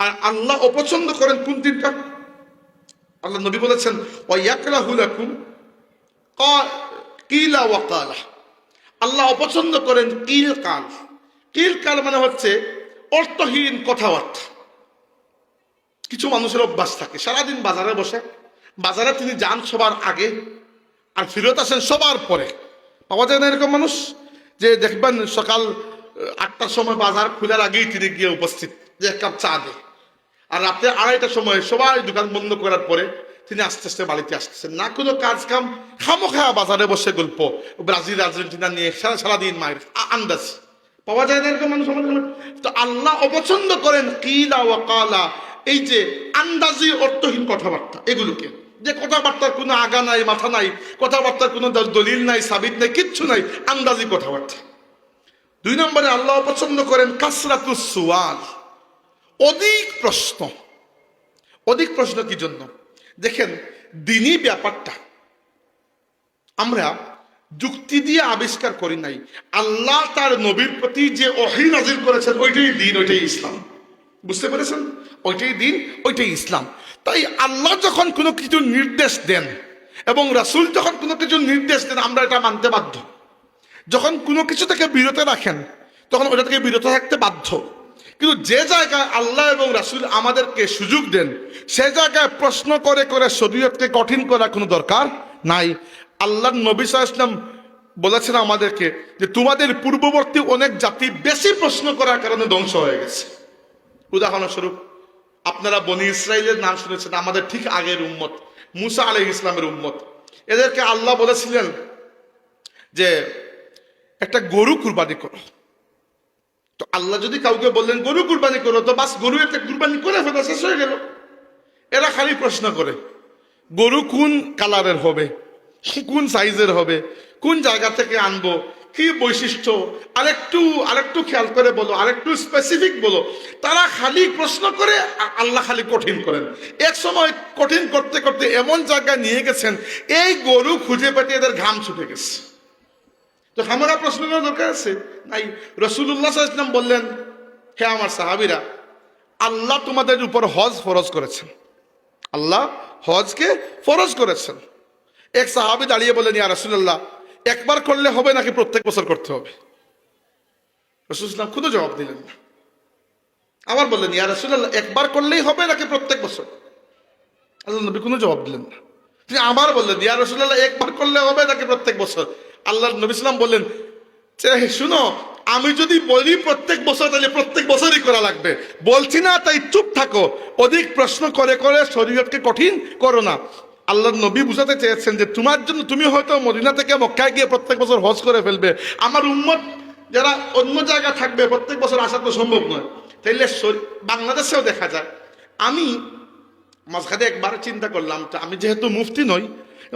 আর আল্লাহ অপছন্দ করেন কোন তিনটা আল্লাহ নবী বলেছেন কিলা ওয়াকালা আল্লাহ অপছন্দ করেন কিল কাল। কিল কাল মানে হচ্ছে অর্থহীন কথাবার্তা। কিছু মানুষের অভ্যাস থাকে, সারাদিন বাজারে বসে, বাজারে তিনি যান সবার আগে, আর ফিরত আসেন সবার পরে। পাওয়া যায় না এরকম মানুষ? যে দেখবেন সকাল আটটার সময় বাজার খোলার আগেই তিনি গিয়ে উপস্থিত, যে এক কাপ চা দে আর রাত্রে আড়াইটার সময় সবাই দোকান বন্ধ করার পরে তিনি আস্তে আস্তে বাড়িতে আসতেছেন। না কোনো কাজ কাম খামো খাওয়া বাজারে বসে গল্প। ব্রাজিল, আর্জেন্টিনা নিয়ে সারা সারাদিন মায়ের আন্দাজ। পাওয়া যায় না এরকম মানুষ আমাদের তো আল্লাহ অপছন্দ করেন কিলা ওয়াকালা এই যে আন্দাজি অর্থহীন কথাবার্তা, এগুলোকে। যে কথাবার্তার কোনো আগা নাই, মাথা নাই, কথাবার্তার কোনো দলিল নাই, সাবিত নাই, কিচ্ছু নাই, আন্দাজি কথাবার্তা। দুই নম্বরে আল্লাহ অপছন্দ করেন কাসরাতুস সুয়াল। অধিক প্রশ্ন। অধিক প্রশ্ন কি জন্য? দেখেন দিনই ব্যাপারটা আমরা যুক্তি দিয়ে আবিষ্কার করি নাই। আল্লাহ তার নবীর প্রতি যে অহি নাজির করেছেন, ওইটাই দিন, ওইটাই ইসলাম। বুঝতে পেরেছেন? ওইটাই দিন, ওইটাই ইসলাম। তাই আল্লাহ যখন কোনো কিছু নির্দেশ দেন এবং রাসূল যখন কোনো কিছু নির্দেশ দেন, আমরা এটা মানতে বাধ্য। যখন কোনো কিছু থেকে বিরত রাখেন, তখন ওটা থেকে বিরত থাকতে বাধ্য। কিন্তু যে জায়গায় আল্লাহ এবং রাসুল আমাদেরকে সুযোগ দেন, সে জায়গায় প্রশ্ন করে করে শরীয়তকে কঠিন করার কোনো দরকার নাই। আল্লাহ নবী আলাইহি বলেছেন আমাদেরকে যে তোমাদের পূর্ববর্তী অনেক জাতি বেশি প্রশ্ন করার কারণে ধ্বংস হয়ে গেছে। উদাহরণস্বরূপ, আপনারা বনি ইসরায়েলের নাম শুনেছেন, আমাদের ঠিক আগের উম্মত, মুসা আলহ ইসলামের উম্মত। এদেরকে আল্লাহ বলেছিলেন যে, একটা গরু কুরবানি করো। তো আল্লাহ যদি কাউকে বললেন, গরু কুরবানি করো, তো বাস গরু একটা কুরবানি করে ফেলো, শেষ হয়ে গেল। এরা খালি প্রশ্ন করে, গরু কোন কালারের হবে? কোন সাইজের হবে? কোন জায়গা থেকে আনব? কি বৈশিষ্ট্য? আরেকটু আরেকটু খেয়াল করে বলো, আরেকটু স্পেসিফিক বলো। তারা খালি প্রশ্ন করে আল্লাহ খালি কঠিন করেন। এক সময় কঠিন করতে করতে এমন জায়গায় নিয়ে গেছেন, এই গরু খুঁজে পেতে এদের ঘাম ছুটে গেছে। তো আমরা প্রশ্ন করার দরকার আছে? নাই। রসুল্লাহ ইসলাম বললেন, হে আমার সাহাবিরা, আল্লাহ তোমাদের উপর হজ ফরজ করেছেন। আল্লাহ হজকে ফরজ করেছেন। এক সাহাবি দাঁড়িয়ে বললেন, ইয়া রসুল্লাহ একবার করলে হবে নাকি প্রত্যেক বছর করতে হবে? রসুল খুদও জবাব দিলেন না। আবার বললেন, ইয়া রসুল্লাহ একবার করলেই হবে নাকি প্রত্যেক বছর? আল্লাহ নবী কোনো জবাব দিলেন না। তিনি আবার বললেন, ইয়া রসুল্লাহ একবার করলে হবে নাকি প্রত্যেক বছর? আল্লাহ নবী সাল্লাম বললেন শুনো, আমি যদি বলি প্রত্যেক বছর, তাহলে প্রত্যেক বছরই করা লাগবে। বলছি না, তাই চুপ থাকো। অধিক প্রশ্ন করে করে শরীরকে কঠিন করো না। আল্লাহ নবী বুঝাতে চেয়েছেন যে, তোমার জন্য তুমি হয়তো মদিনা থেকে মক্কায় গিয়ে প্রত্যেক বছর হজ করে ফেলবে। আমার উম্মত যারা অন্য জায়গা থাকবে, প্রত্যেক বছর আসা তো সম্ভব নয়। তাইলে বাংলাদেশেও দেখা যায়। আমি মাঝখানে একবার চিন্তা করলাম আমি যেহেতু মুফতি নই,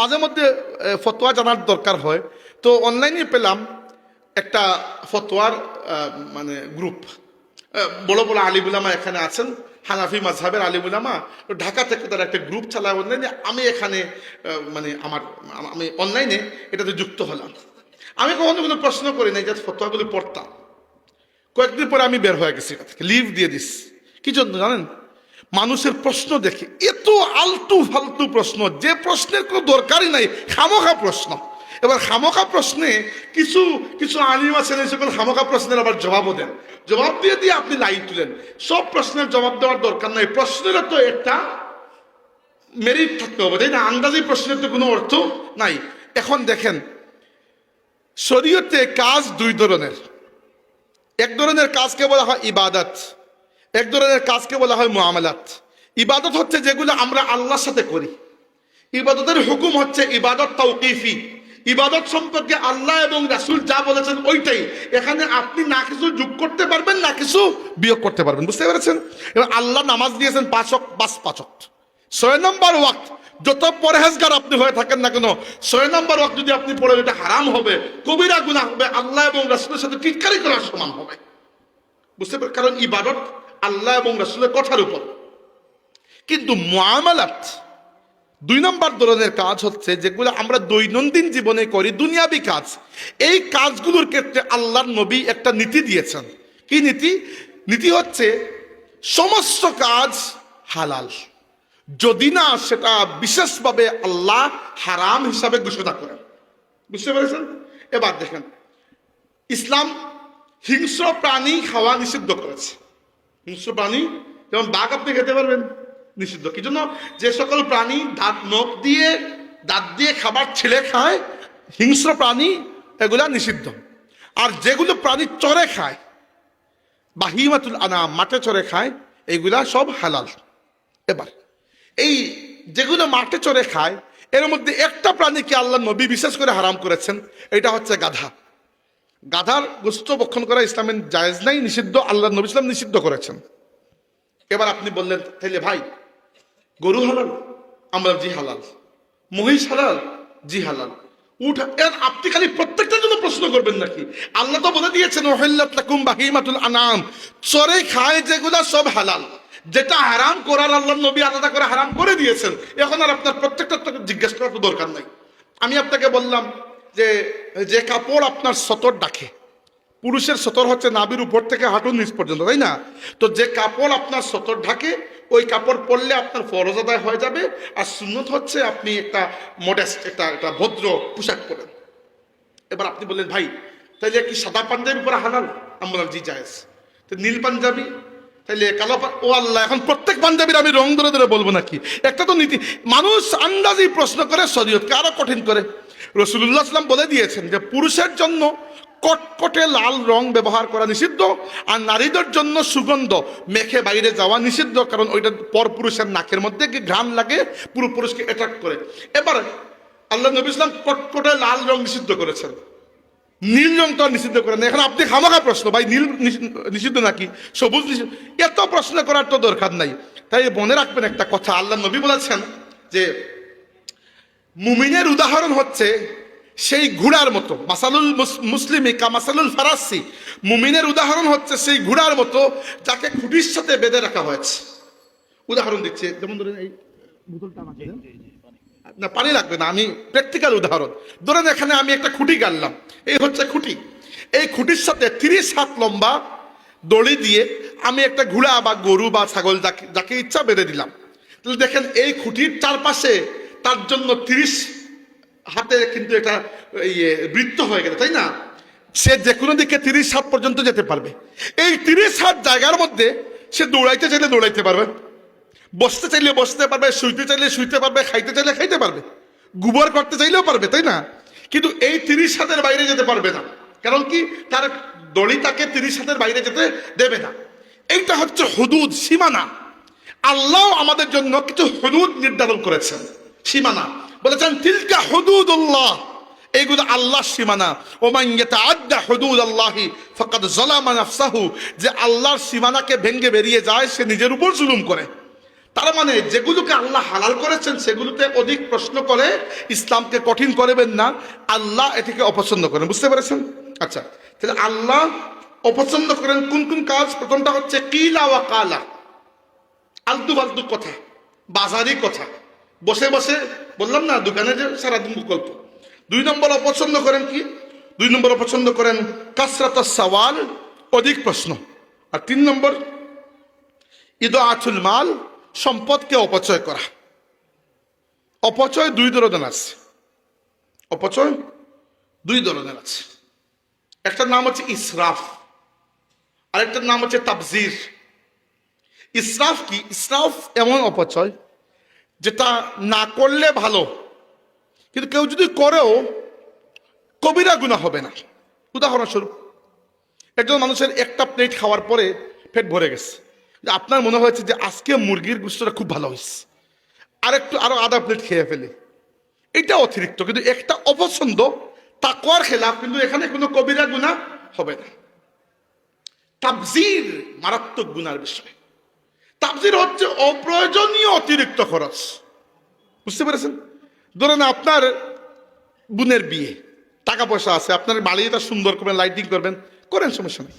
মাঝে মধ্যে ফতোয়া জানার দরকার হয়। তো অনলাইনে পেলাম একটা ফতোয়ার মানে গ্রুপ বড় বড় আলিবুলামা এখানে আছেন, হানাফি মাঝহাবের আলিবুলামা তো ঢাকা থেকে তারা একটা গ্রুপ চালায় অনলাইনে আমি এখানে মানে আমার, আমি অনলাইনে এটাতে যুক্ত হলাম। আমি কখনো কোনো প্রশ্ন করি নাই যে ফতোয়াগুলো পড়তাম। কয়েকদিন পরে আমি বের হয়ে গেছি এটা থেকে লিভ দিয়ে দিস। কি জন্য জানেন? মানুষের প্রশ্ন দেখে, এত আলতু ফালতু প্রশ্ন, যে প্রশ্নের কোনো দরকারই নাই, খামোখা প্রশ্ন। এবার খামোখা প্রশ্নে কিছু কিছু আলিম আছেন, এই সকল খামোখা প্রশ্নের আবার জবাবও দেন। জবাব দিয়ে দিয়ে আপনি লাইন তুলেন। সব প্রশ্নের জবাব দেওয়ার দরকার নাই। প্রশ্নেরও তো একটা মেরিট থাকতে হবে, তাই না? আন্দাজি প্রশ্নের তো কোনো অর্থ নাই। এখন দেখেন, শরীয়তে কাজ দুই ধরনের। এক ধরনের কাজকে বলা হয় ইবাদত, এক ধরনের কাজকে বলা হয় মুআমালাত। ইবাদত হচ্ছে যেগুলো আমরা আল্লাহর সাথে করি। ইবাদতের হুকুম হচ্ছে ইবাদত তাওকিফি। ইবাদত সম্পর্কে আল্লাহ এবং রাসূল যা বলেছেন ওইটাই। এখানে আপনি না কিছু যোগ করতে পারবেন, না কিছু বিয়োগ করতে পারবেন। বুঝতে পেরেছেন? এবার আল্লাহ নামাজ দিয়েছেন পাঁচক পাঁচ পাঁচক ছয় নম্বর ওয়াক্ত, যত পরহেজগার আপনি হয়ে থাকেন না কেন, ছয় নম্বর ওয়াক্ত যদি আপনি পড়েন এটা হারাম হবে, কবিরা গুনাহ হবে, আল্লাহ এবং রাসূলের সাথে টিটকারি করার সমান হবে। বুঝতে পারেন কারণ ইবাদত আল্লাহ এবং রাসূলের কথার উপর। কিন্তু মুআমালাত দুই নম্বর ধরনের কাজ হচ্ছে যেগুলো আমরা দৈনন্দিন জীবনে করি, দুনিয়াবি কাজ। এই কাজগুলোর ক্ষেত্রে আল্লাহর নবী একটা নীতি দিয়েছেন। কি নীতি? নীতি হচ্ছে সমস্ত কাজ হালাল। যদি না সেটা বিশেষভাবে আল্লাহ হারাম হিসাবে ঘোষণা করেন। বুঝতে পেরেছেন? এবার দেখেন, ইসলাম হিংস্র প্রাণী খাওয়া নিষিদ্ধ করেছে। হিংস্র প্রাণী, যেমন বাঘ আপনি খেতে পারবেন। নিষিদ্ধ। কি জন্য? যে সকল প্রাণী দাঁত, নখ দিয়ে, দাঁত দিয়ে খাবার ছেলে খায়, হিংস্র প্রাণী, এগুলা নিষিদ্ধ। আর যেগুলো প্রাণী চরে খায়, বাহিমাতুল আনা মাঠে চরে খায় এইগুলা সব হালাল। এবার, এই যেগুলো মাঠে চরে খায়, এর মধ্যে একটা প্রাণীকে আল্লাহ নবী বিশেষ করে হারাম করেছেন, এটা হচ্ছে গাধা। গাধার গোস্ত বক্ষণ করা ইসলামের জায়েজ নাই, নিষিদ্ধ, আল্লাহ নবী ইসলাম নিষিদ্ধ করেছেন। এবার আপনি বললেন, তাইলে ভাই গরু হালাল আমরা জি হালাল। মহিষ হালাল, জি হালাল। উঠ আপনি খালি প্রত্যেকটার জন্য প্রশ্ন করবেন নাকি? আল্লাহ তো বলে দিয়েছেন, ওহিল্লাত লাকুম বাহিমাতুল আনাম চরে খায় যেগুলা সব হালাল। যেটা হারাম করার আল্লাহ নবী আলাদা করে হারাম করে দিয়েছেন। এখন আর আপনার প্রত্যেকটা জিজ্ঞেস করার দরকার নাই। আমি আপনাকে বললাম যে যে কাপড় আপনার সতর ডাকে পুরুষের সতর হচ্ছে নাবির উপর থেকে হাঁটুর নিচ পর্যন্ত, তাই না? তো যে কাপড় আপনার সতর ঢাকে, ওই কাপড় পরলে আপনার ফরজ আদায় হয়ে যাবে, আর সুন্নত হচ্ছে আপনি একটা মডেস্ট একটা একটা ভদ্র পোশাক পরেন। এবার আপনি বললেন, ভাই, তাইলে কি সাদা পাঞ্জাবি উপরে হালাল? আমরা জি জায়েজ। তো নীল পাঞ্জাবি, তাইলে কালো ও আল্লাহ, এখন প্রত্যেক পাঞ্জাবির আমি রং ধরে ধরে বলব নাকি? একটা তো নীতি, মানুষ আন্দাজি প্রশ্ন করে, শরীয়তকে আরও কঠিন করে। রসুল্লাহ সাল্লাম বলে দিয়েছেন যে পুরুষের জন্য কটকটে লাল রং ব্যবহার করা নিষিদ্ধ আর নারীদের জন্য সুগন্ধ মেখে বাইরে যাওয়া নিষিদ্ধ, কারণ ওইটা পর পুরুষের নাকের মধ্যে কি ঘ্রাণ লাগে? পুরো পুরুষকে অ্যাট্রাক্ট করে। এবার আল্লাহ নবী ইসলাম কটকটে লাল রং নিষিদ্ধ করেছেন। নীল রং তো নিষিদ্ধ করেন। এখন আপনি খামাখা প্রশ্ন, ভাই, নীল নিষিদ্ধ নাকি? সবুজ এত প্রশ্ন করার তো দরকার নাই। তাই মনে রাখবেন একটা কথা, আল্লাহ নবী বলেছেন যে মুমিনের উদাহরণ হচ্ছে সেই ঘোড়ার মতো মাসালুল মুস- মুসলিমি কা মাসালুল ফারাসি। মুমিনের উদাহরণ হচ্ছে সেই ঘোড়ার মতো যাকে খুঁটির সাথে বেঁধে রাখা হয়েছে। উদাহরণ দিচ্ছে যেমন ধরেন এই বোতলটা আমাকে না পানি লাগবে না আমি প্র্যাকটিক্যাল উদাহরণ। ধরেন এখানে আমি একটা খুঁটি গাড়লাম এই হচ্ছে খুঁটি। এই খুঁটির সাথে তিরিশ হাত লম্বা দড়ি দিয়ে আমি একটা ঘোড়া বা গরু বা ছাগল যাকে যাকে ইচ্ছা বেঁধে দিলাম। তাহলে দেখেন এই খুঁটির চারপাশে তার জন্য তিরিশ হাতে কিন্তু এটা ইয়ে বৃত্ত হয়ে গেল, তাই না? সে যে কোনো দিকে তিরিশ হাত পর্যন্ত যেতে পারবে। এই তিরিশ হাত জায়গার মধ্যে সে দৌড়াইতে চাইলে দৌড়াইতে পারবে। বসতে চাইলে বসতে পারবে, শুইতে চাইলে শুইতে পারবে, খাইতে চাইলে খাইতে পারবে। গোবর করতে চাইলেও পারবে, তাই না? কিন্তু এই তিরিশ হাতের বাইরে যেতে পারবে না। কারণ কি? তার দড়ি তাকে তিরিশ হাতের বাইরে যেতে দেবে না। এইটা হচ্ছে হুদুদ, সীমানা। আল্লাহ আমাদের জন্য কিছু হুদুদ নির্ধারণ করেছেন। সীমানা। বলেছেন, তিলকা হুদুদুল্লাহ। এইগুলো আল্লাহর সীমানা। ওমান ইয়াতাআদ্দা হুদুদাল্লাহি ফাকাদ যালামা নাফসাহু। যে আল্লাহর সীমানাকে ভেঙে বেরিয়ে যায়, সে নিজের উপর জুলুম করে। তার মানে যেগুলোকে আল্লাহ হালাল করেছেন, সেগুলোতে অধিক প্রশ্ন করে, ইসলামকে কঠিন করবেন না। আল্লাহ এটিকে অপছন্দ করেন। বুঝতে পেরেছেন? আচ্ছা তাহলে আল্লাহ অপছন্দ করেন কোন কোন কাজ? প্রথমটা হচ্ছে, কিলা ওয়া কালা। আলতু ফালতু কথা, বাজারি কথা। বসে বসে বললাম না, দোকানে যে সারাদিন গল্প দুই নম্বর অপছন্দ করেন কি? দুই নম্বর অপছন্দ করেন কাসরাত সওয়াল, অধিক প্রশ্ন। আর তিন নম্বর ঈদ আচুল মাল, সম্পদকে অপচয় করা। অপচয় দুই ধরনের আছে। অপচয় দুই ধরনের আছে। একটার নাম হচ্ছে ইসরাফ, আরেকটার নাম হচ্ছে তাবজির। ইসরাফ কি? ইসরাফ এমন অপচয় যেটা না করলে ভালো। কিন্তু কেউ যদি করেও, কবিরা গুণা হবে না। উদাহরণস্বরূপ, একজন মানুষের একটা প্লেট খাওয়ার পরে পেট ভরে গেছে। আপনার মনে হয়েছে যে আজকে মুরগির গুস্তটা খুব ভালো হয়েছে। আর একটু আরও আধা প্লেট খেয়ে ফেলে। এটা অতিরিক্ত, কিন্তু একটা অপছন্দ, তাকওয়ার খেলাফ, কিন্তু এখানে কোনো কবিরা গুণা হবে না। তাবজির মারাত্মক গুণার বিষয়। তাবজির হচ্ছে অপ্রয়োজনীয় অতিরিক্ত খরচ। বুঝতে পেরেছেন? ধরেন আপনার বোনের বিয়ে টাকা পয়সা আছে, আপনার বাড়িটা সুন্দর করবেন লাইটিং করবেন, করেন, সমস্যা নেই।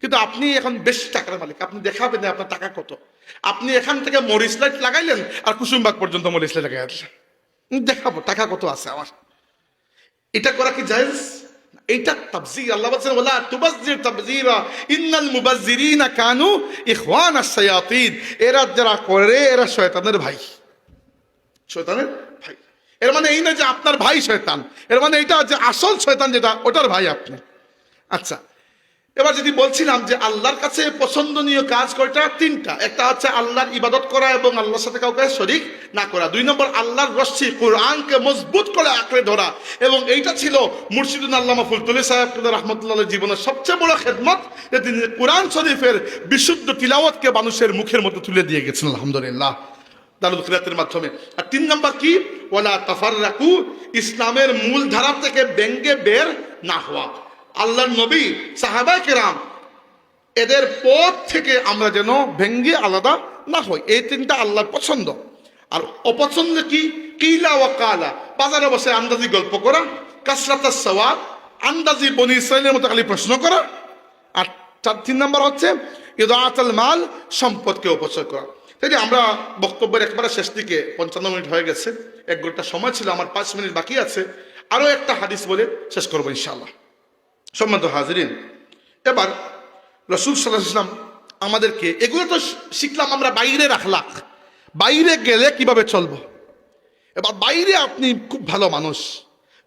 কিন্তু আপনি এখন বেশি টাকার মালিক, আপনি দেখাবেন না আপনার টাকা কত। আপনি এখান থেকে মরিচ লাইট লাগাইলেন আর কুসুমবাগ পর্যন্ত মরিচ লাইট লাগাই দেখাবো, টাকা কত আছে আমার। এটা করা কি জায়েজ? এইটা তাবজির আল্লাহ বলছেন ওলা তুবাজির তাবজিরা ইন্নাল মুবাজ্জিরিনা কানু ইখওয়ানাস শায়াতিন। এরা যারা করে, এরা শয়তানের ভাই। শয়তানের ভাই। এর মানে এই না যে আপনার ভাই শয়তান। এর মানে এইটা যে আসল শয়তান যেটা, ওটার ভাই আপনি। আচ্ছা এবার যদি বলছিলাম যে আল্লাহর কাছে পছন্দনীয় কাজ কয়টা? তিনটা। একটা হচ্ছে আল্লাহর ইবাদত করা এবং আল্লাহর সাথে কাউকে শরিক না করা। দুই নম্বর, আল্লাহর রশ্মি কোরআনকে মজবুত করে আঁকড়ে ধরা। এবং এইটা ছিল মুর্শিদুল আল্লামা ফুলতুলি সাহেব রহমতুল্লাহ জীবনের সবচেয়ে বড় খেদমত যে তিনি কোরআন শরীফের বিশুদ্ধ তিলাওয়াতকে মানুষের মুখের মতো তুলে দিয়ে গেছেন, আলহামদুলিল্লাহ। দারুল খিরাতের মাধ্যমে। আর তিন নম্বর কি? ওলা তাফার রাখু ইসলামের মূল ধারা থেকে ব্যঙ্গে বের না হওয়া। আল্লাহর নবী, সাহাবা কেরাম, এদের পথ থেকে আমরা যেন ভেঙ্গে আলাদা না হই। এই তিনটা আল্লাহর পছন্দ। আর অপছন্দ কি? কিলা ও কালা। বাজারে বসে আন্দাজি গল্প করা, কাসরাতা সওয়াব, আন্দাজি বনি ইসরায়েলের মতো খালি প্রশ্ন করা। আর চার তিন নম্বর হচ্ছে ইদাতাল মাল, সম্পদকে অপচয় করা। তাই আমরা বক্তব্যের একবারে শেষ দিকে পঞ্চান্ন মিনিট হয়ে গেছে, এক ঘণ্টা সময় ছিল, আমার পাঁচ মিনিট বাকি আছে। আরও একটা হাদিস বলে শেষ করব ইনশাআল্লাহ। সম্মত হাজরিন, এবার রসুল সাল্লাম আমাদেরকে এগুলো তো শিখলাম আমরা বাইরে রাখলাম বাইরে গেলে কীভাবে চলবো? এবার বাইরে আপনি খুব ভালো মানুষ,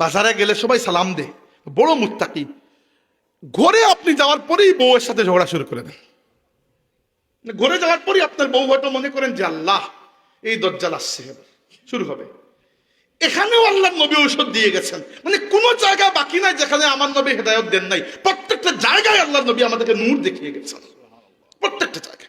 বাজারে গেলে সবাই সালাম দে বড় মুত্তাকি। ঘরে আপনি যাওয়ার পরেই বউয়ের সাথে ঝগড়া শুরু করে দেন। ঘরে যাওয়ার পরই আপনার বউ হয়তো মনে করেন যে, আল্লাহ, এই দরজাল আসছে শুরু হবে। এখানেও আল্লাহ নবী ঔষধ দিয়ে গেছেন। মানে কোনো জায়গা বাকি নাই যেখানে আমার নবী হেদায়ত দেন নাই। প্রত্যেকটা জায়গায় আল্লাহ নবী আমাদেরকে নূর দেখিয়ে গেছেন। প্রত্যেকটা জায়গায়।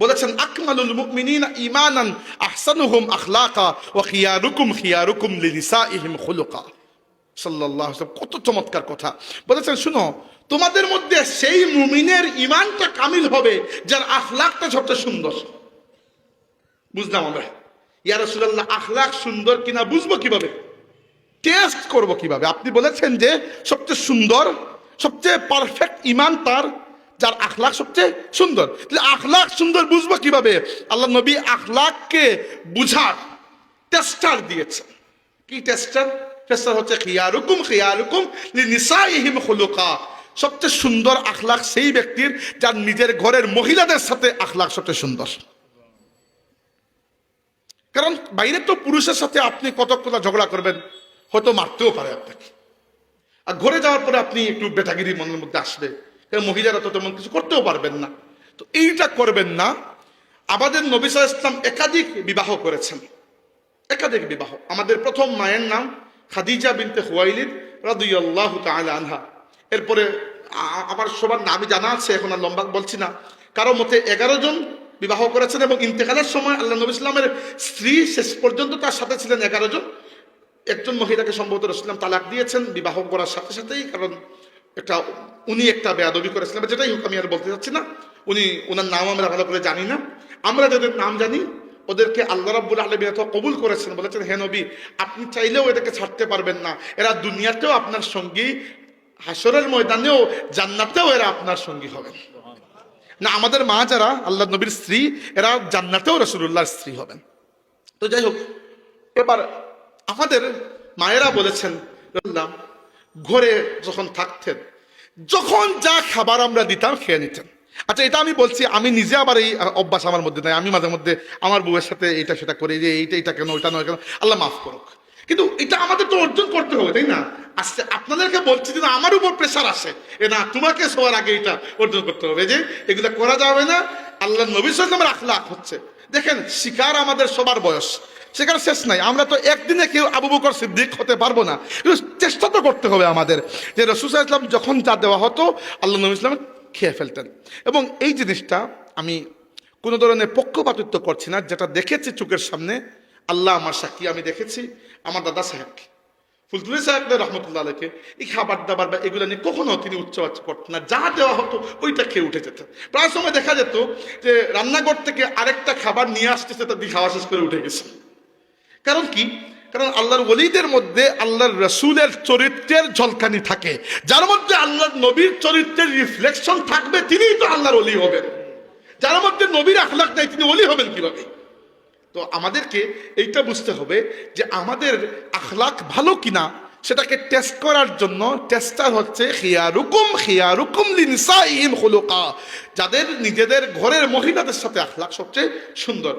বলেছেন, আকমালুল মুমিনিনা ঈমানান আহসানুহুম আখলাকা ওয়া খিয়ারুকুম খিয়ারুকুম লিনিসাইহিম খুলুকা। সাল্লাল্লাহু আলাইহি কত চমৎকার কথা। বলেছেন, শুনো, তোমাদের মধ্যে সেই মুমিনের ঈমানটা কামিল হবে যার আখলাকটা সবচেয়ে সুন্দর। বুঝলাম আমরা? ইয়া রাসূলুল্লাহ আখলাক সুন্দর কিনা বুঝব কীভাবে? টেস্ট করব কীভাবে? আপনি বলেছেন যে সবচেয়ে সুন্দর, সবচেয়ে পারফেক্ট ইমান তার, যার আখলাক সবচেয়ে সুন্দর। আখলাক সুন্দর বুঝব কীভাবে? আল্লাহ নবী আখলাককে বুঝার টেস্টার দিয়েছেন। কি টেস্টার টেস্টার হচ্ছে খিয়ারুকুম খিয়ারুকুম নিসাইহিম খুলুকা। সবচেয়ে সুন্দর আখলাক সেই ব্যক্তির, যার নিজের ঘরের মহিলাদের সাথে আখলাক সবচেয়ে সুন্দর। কারণ বাইরে তো পুরুষের সাথে আপনি কত কথা ঝগড়া করবেন, হয়তো মারতেও পারে আপনাকে। আর ঘরে যাওয়ার পরে আপনি একটু বেটাগিরি মনের মধ্যে আসবে, কারণ মহিলারা তো তেমন কিছু করতেও পারবেন না। তো এইটা করবেন না। আমাদের নবিসা ইসলাম একাধিক বিবাহ করেছেন। একাধিক বিবাহ। আমাদের প্রথম মায়ের নাম খাদিজা বিনতে হুয়াইলিদ রাদুয়াল্লাহ তাআলা আনহা। এরপরে আমার সবার নামই জানা আছে, এখন আর লম্বা বলছি না। কারও মতে এগারো জন বিবাহ করেছেন এবং ইন্তেকালের সময় আল্লাহ নবী ইসলামের স্ত্রী শেষ পর্যন্ত তার সাথে ছিলেন এগারো জন। একজন মহিলাকে সম্ভবত রসলাম তালাক দিয়েছেন, বিবাহ করার সাথে সাথেই, কারণ একটা উনি একটা বেয়াদবি করেছিলেন। যেটাই হোক আমি আর বলতে চাচ্ছি না। উনি ওনার নাম আমরা ভালো করে জানি না। আমরা যাদের নাম জানি, ওদেরকে আল্লাহ রাব্বুল আলমী এত কবুল করেছেন, বলেছেন, হে নবী, আপনি চাইলেও এদেরকে ছাড়তে পারবেন না। এরা দুনিয়াতেও আপনার সঙ্গী হাসরের ময়দানেও জান্নাতেও এরা আপনার সঙ্গী হবেন না, আমাদের মা যারা, আল্লাহ নবীর স্ত্রী, এরা জান্নাতেও রসুল্লাহর স্ত্রী হবেন। তো যাই হোক, এবার আমাদের মায়েরা বলেছেন ঘরে যখন থাকতেন, যখন যা খাবার আমরা দিতাম খেয়ে নিতেন। আচ্ছা এটা আমি বলছি, আমি নিজে আবার এই অভ্যাস আমার মধ্যে নাই, আমি মাঝে মধ্যে আমার বউয়ের সাথে এটা সেটা করি, যে এইটা এটা কেন, ওইটা নয় কেন, আল্লাহ মাফ করুক। কিন্তু এটা আমাদের তো অর্জন করতে হবে তাই না? আজকে আপনাদেরকে বলছি না, আমার উপর প্রেশার আসে এ না তোমাকে সবার আগে এটা অর্জন করতে হবে যে এগুলো করা যাবে না আল্লাহ নবী সাল্লামের আখলাখ হচ্ছে। দেখেন শিকার আমাদের সবার বয়স সেখানে শেষ নাই আমরা তো একদিনে কেউ আবু বকর সিদ্দিক হতে পারব না। কিন্তু চেষ্টা তো করতে হবে আমাদের যে রসুল ইসলাম যখন যা দেওয়া হতো আল্লাহ নবী ইসলাম খেয়ে ফেলতেন। এবং এই জিনিসটা আমি কোনো ধরনের পক্ষপাতিত্ব করছি না যেটা দেখেছি চোখের সামনে আল্লাহ আমার সাক্ষী, আমি দেখেছি, আমার দাদা সাহেবকে ফুলতুলি সাহেব রহমতুল্লাহ আলকে এই খাবার দাবার বা এগুলো নিয়ে কখনো তিনি উচ্চবাচ্য করতেন না। যা দেওয়া হতো, ওইটা খেয়ে উঠে যেতেন। প্রায় সময় দেখা যেত যে, রান্নাঘর থেকে আরেকটা খাবার নিয়ে আসতেছে তা দিয়ে খাওয়া শেষ করে উঠে গেছে। কারণ কি? কারণ আল্লাহর ওলিদের মধ্যে আল্লাহর রসুলের চরিত্রের ঝলকানি থাকে। যার মধ্যে আল্লাহর নবীর চরিত্রের রিফ্লেকশন থাকবে, তিনিই তো আল্লাহর অলি হবেন। যার মধ্যে নবীর আখলাক নাই, তিনি অলি হবেন কীভাবে? তো আমাদেরকে এইটা বুঝতে হবে যে আমাদের আখলাক ভালো কিনা সেটাকে টেস্ট করার জন্য টেস্টার হচ্ছে খিয়ারুকুম খিয়ারুকুম লিনসাইহিম খুলুকা। যাদের নিজেদের ঘরের মহিলাদের সাথে আখলাক সবচেয়ে সুন্দর।